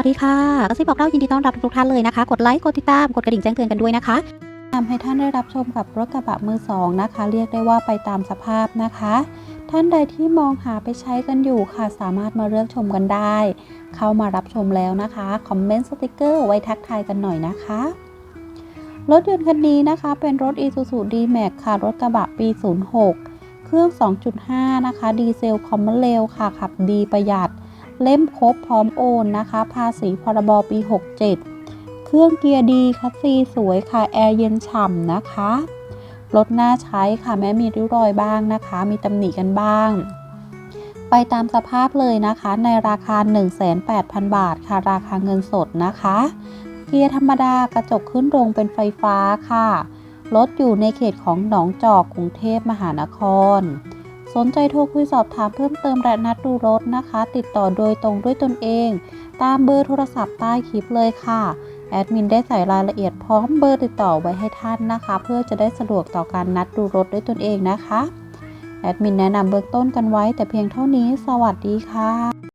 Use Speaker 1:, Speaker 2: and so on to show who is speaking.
Speaker 1: วัสดีค่ะกระซิบบอกเล่ายินดีต้อนรับทุกท่านเลยนะคะ กดไลค์ กดติดตาม กดกระดิ่งแจ้งเตือนกันด้วยนะคะทำให้ท่านได้รับชมกับรถกระบะมือสองนะคะ เรียกได้ว่าไปตามสภาพนะคะ ท่านใดที่มองหาไปใช้กันอยู่ค่ะ สามารถมาเลือกชมกันได้ เข้ามารับชมแล้วนะคะ คอมเมนต์สติกเกอร์ไว้ทักทายกันหน่อยนะคะ รถยนต์คันนี้นะคะ เป็นรถ Isuzu D-Max ค่ะ รถกระบะปี 06 เครื่อง 2.5 นะคะ ดีเซลคอมมอนเร็วค่ะ ขับดีประหยัด เล่มครบพร้อมโอนนะคะ ภาษีพรบปี 67 เครื่องเกียร์ดีคัสซีสวยค่ะ แอร์เย็นฉ่ำนะคะรถน่าใช้ค่ะแม้มีริ้วรอยบ้างนะคะ มีตำหนิกันบ้าง ไปตามสภาพเลยนะคะ ในราคา 1,800,000 บาทค่ะ ราคาเงินสดนะคะ เกียร์ธรรมดากระจกขึ้นลงเป็นไฟฟ้าค่ะรถอยู่ในเขตของหนองจอกกรุงเทพมหานคร สนใจโทรคุยสอบถามเพิ่มเติมและนัดดูรถนะคะ ติดต่อโดยตรงด้วยตนเอง ตามเบอร์โทรศัพท์ใต้คลิปเลยค่ะแอดมินได้ใส่รายละเอียดพร้อมเบอร์ติดต่อไว้ให้ท่านนะคะ เพื่อจะได้สะดวกต่อการนัดดูรถด้วยตนเองนะคะแอดมินแนะนำเบื้องต้นกันไว้แต่เพียงเท่านี้ สวัสดีค่ะ